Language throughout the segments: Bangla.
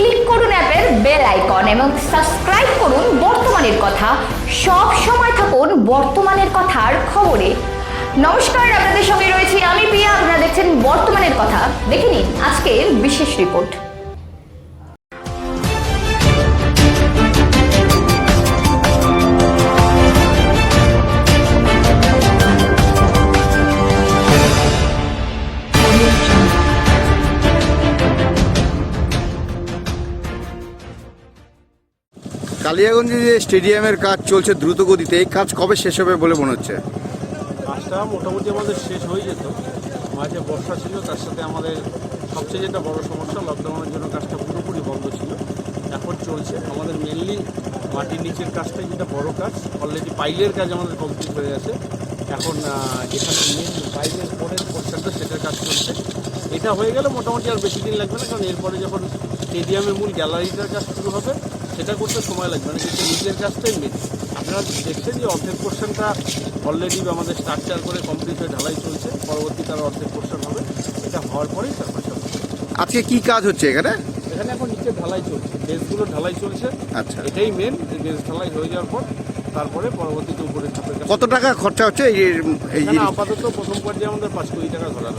ক্লিক করুন অ্যাপের বেল আইকন এবং সাবস্ক্রাইব করুন বর্তমানের কথা। সব সময় থাকুন বর্তমানের কথার খবরে। নমস্কার, আপনাদের সঙ্গে রয়েছি আমি প্রিয়া। আপনারা দেখছেন বর্তমানের কথা। দেখে নিন আজকের বিশেষ রিপোর্ট কালিয়াগঞ্জে যে স্টেডিয়ামের কাজ চলছে দ্রুত গতিতে এই কাজ কবে শেষ হবে বলে মনে হচ্ছে? কাজটা মোটামুটি আমাদের শেষ হয়ে যেত। মাঝে বর্ষা ছিল, তার সাথে আমাদের সবচেয়ে যেটা বড় সমস্যা লকডাউনের জন্য কাজটা পুরোপুরি বন্ধ ছিল। এখন চলছে। আমাদের মেনলি মাটির নিচের কাজটাই যেটা বড় কাজ অলরেডি পাইলের কাজ আমাদের কমপ্লিট হয়ে গেছে। এখন যেখানে মেন পাইলের পরের পোর্শনটা সেটার কাজ চলছে। এটা হয়ে গেলে মোটামুটি আর বেশি দিন লাগবে না কারণ এরপরে যখন স্টেডিয়ামের মূল গ্যালারিটার কাজ শুরু হবে সেটা করতে সময় লাগবে না কিন্তু নিচের কাজটাই মেন আপনারা দেখছেন যে অর্ধেক পোর্শনটা অলরেডি আমাদের স্ট্রাকচার করে কমপ্লিট হয়ে ঢালাই চলছে পরবর্তী তার অর্ধেক পোর্শন হবে এটা হওয়ার পরেই তারপর সব আজকে কি কাজ হচ্ছে এখানে? এখানে এখন নিচে ঢালাই চলছে বেসগুলো ঢালাই চলছে। আচ্ছা। এটাই মেন বেস ঢালাই হয়ে যাওয়ার পর তারপরে পরবর্তীতে উপরে কত টাকা খরচা হচ্ছে এই আপাতত প্রথম পর্যায়ে আমাদের পাঁচ কোটি টাকা ধরা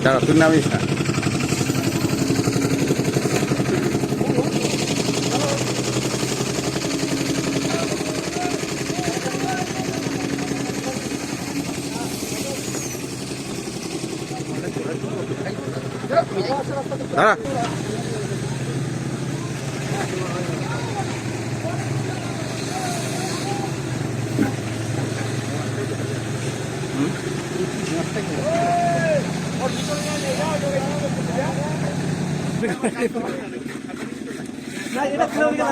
Claro, tú me. Ah. না এটা খেলা